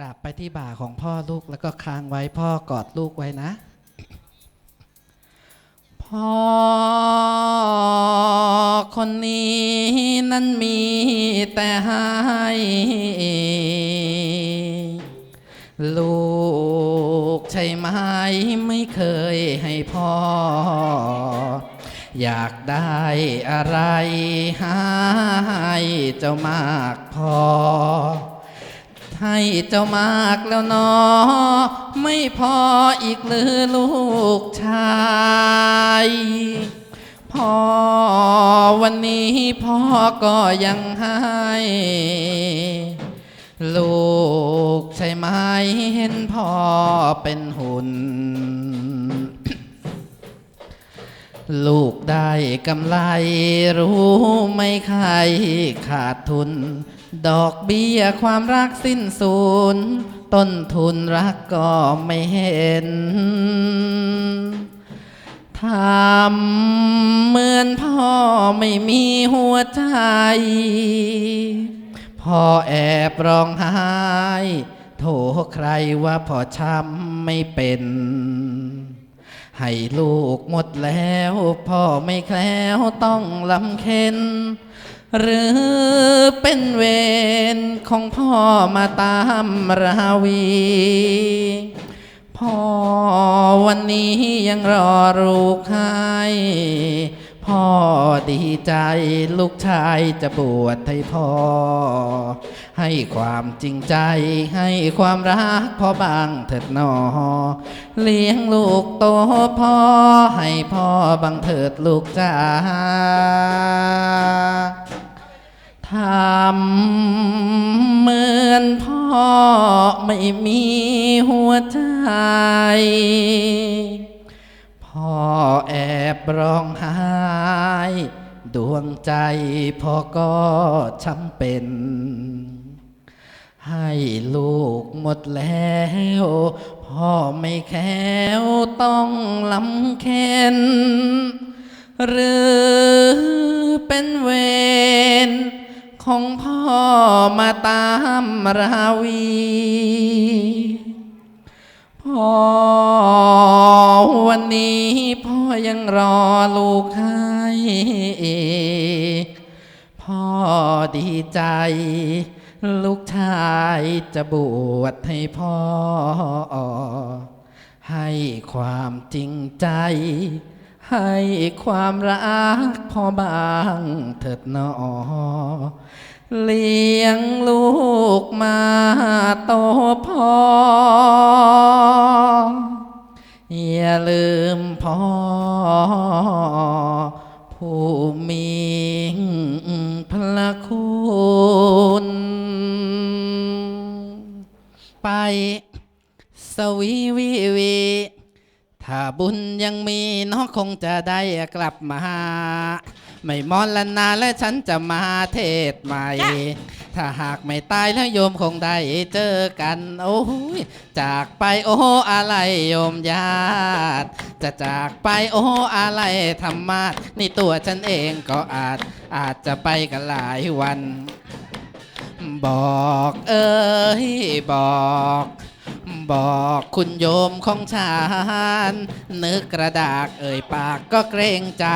กราบไปที่บ่าของพ่อลูกแล้วก็ค้างไว้พ่อกอดลูกไว้นะ พ่อคนนี้นั้นมีแต่ให้ ลูกใช่ไหมไม่เคยให้พ่อ อยากได้อะไรให้เจ้ามากพอ ให้เจ้ามากแล้วนอ ไม่พออีกหรือลูกชายพ่อวันนี้พ่อก็ยังให้ ลูกใช่ไหมเห็นพ่อเป็นหุ่น ลูกได้กำไรรู้ไม่ใครขาดทุน ดอกเบี้ยความรักสิ้นสูญต้นทุนรักก็ไม่เห็นทำเหมือนพ่อไม่มีหัวใจ พ่อแอบร้องไห้โถใครว่าพ่อช้ำไม่เป็น ให้ลูกหมดแล้ว พ่อไม่แคล้วต้องลำเค็น หรือเป็นเวรของพ่อมาตามราวี พ่อวันนี้ยังรอลูกให้พ่อดีใจลูกชายจะบวชให้พ่อ ให้ความจริงใจให้ความรักพ่อบางเถิดหนอ เลี้ยงลูกโตพ่อให้พ่อบังเถิดลูกจ้า ร้องไห้ดวงใจพ่อก็ช้ำเป็น ให้ลูกหมดแล้ว พ่อไม่แค้วต้องลำเค็นหรือเป็นเวรของพ่อมาตามราวี พ่อวันนี้พ่อยังรอลูกให้พ่อดีใจ ลูกชายจะบวชให้พ่อ ให้ความจริงใจ ให้ความรักพ่อบางเถิดหนอ เลี้ยงลูกมาโตพอ อย่าลืมพ่อ ผู้มีพระคุณ ไปสวีวีวี ถ้าบุญยังมีน้องคงจะได้กลับมา ไม่มอนละนานและฉันจะมาเทศใหม่ ถ้าหากไม่ตายแล้วโยมคงได้เจอกัน โอ้ยจากไปโอ้อะไรโยมญาติจะจากไปโอ้อะไรธรรมะนี่ตัวฉันเองก็อาจอาจจะไปกันหลายวัน บอกเอ้ยบอก บอกคุณโยมของฉันนึกกระดากเอ่ยปากก็เกรงใจ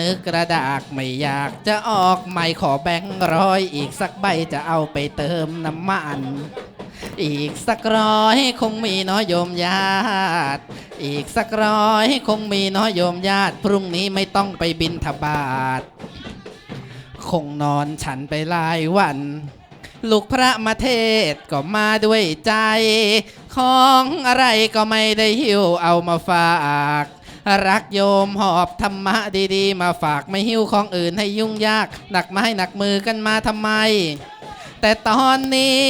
นึกกระดากไม่อยากจะออกไม่ขอแบงค์ร้อยอีกสักใบจะเอาไปเติมน้ำมัน อีกสักร้อยคงมีน้อยโยมญาติ อีกสักร้อยคงมีน้อยโยมญาติ พรุ่งนี้ไม่ต้องไปบินทบาท คงนอนฉันไปหลายวัน ลูกพระมาเทศก็มาด้วยใจ ของอะไรก็ไม่ได้หิวเอามาฝาก รักโยมหอบธรรมะดีๆ มาฝากไม่หิวของอื่นให้ยุ่งยาก หนักไม้หนักมือกันมาทำไม แต่ตอนนี้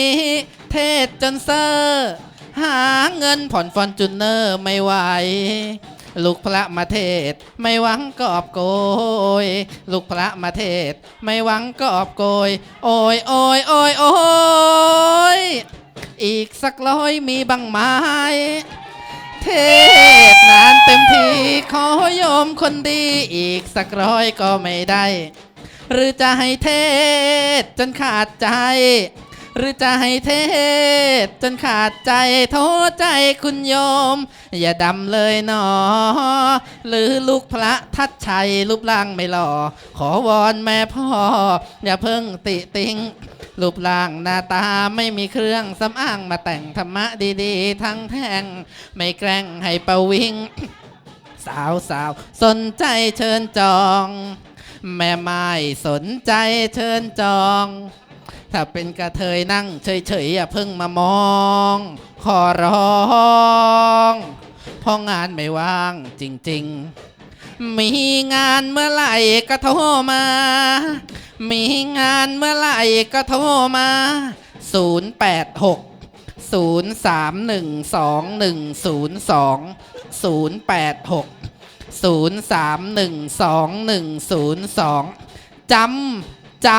เทศจนเซอร์ หาเงินผ่อนฟอนจูเนอร์ไม่ไหว ลูกพระมาเทศ ไม่หวังกอบโกย ลูกพระมาเทศ ไม่หวังกอบโกย โอยโอยโอยโอยอีกสักร้อยมีบังไม้เทศนานเต็มทีขอโยมคนดีอีกสักร้อยก็ไม่ได้ หรือจะให้เทศจนขาดใจ หรือจะให้เทศ จนขาดใจโทษใจคุณโยม อย่าดำเลยหนอ หรือลูกพระทัดชัยรูปร่างไม่หล่อ ขอวอนแม่พ่อ อย่าเพิ่งติติงรูปร่างหน้าตาไม่มีเครื่องสำอางมาแต่งธรรมะดีๆ ทั้งแท่ง ไม่แกล้งให้ประวิงสาวสาวสนใจเชิญจอง แม่ไม้สนใจเชิญจอง ถ้าเป็นกระเทยนั่งเฉยๆอย่าเพิ่งมามอง ขอร้องเพราะงานไม่ว่างจริง ๆ มีงานเมื่อไหร่ก็โทรมา มีงานเมื่อไหร่ก็โทรมา 086 0312102 086 0312102จำจำ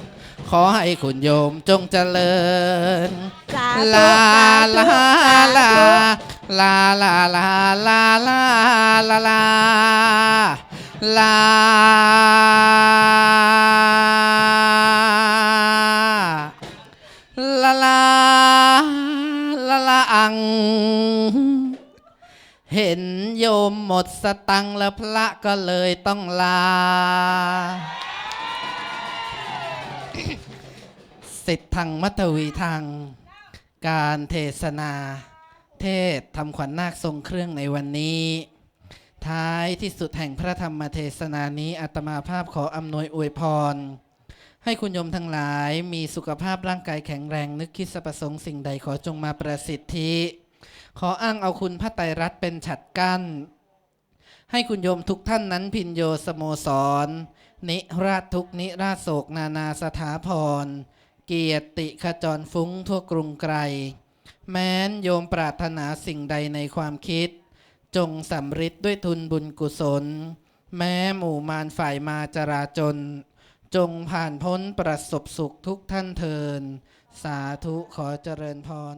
ขอให้คุณโยมจงเจริญสาธุลาลาลาสธุลาลาลาลาลาลาลาลาลาลาลาลาอัง เห็นโยมหมดสตังค์แล้วพระก็เลยต้องลา สิทธิ์ทางมัตวีทางการเทศนา เทศทำขวัญนาคทรงเครื่องในวันนี้ ท้ายที่สุดแห่งพระธรรมเทศนานี้อาตมาภาพขออำนวยอวยพร ให้คุณโยมทั้งหลายมีสุขภาพร่างกายแข็งแรงนึกคิดสประสงค์สิ่งใดขอจงมาประสิทธิ ขออ้างเอาคุณพระไตรรัตน์เป็นฉัดกั้น ให้คุณโยมทุกท่านนั้นพินโยสโมสรนิราชทุกนิราชโศกนานาสถาพร เกียรติขจรฟุ้งทั่วกรุงไกร แม้นโยมปรารถนาสิ่งใดในความคิด จงสำริดด้วยทุนบุญกุศล แม้หมู่มารฝ่ายมาจราจน จงผ่านพ้นประสบสุขทุกท่านเทิน สาธุขอเจริญพร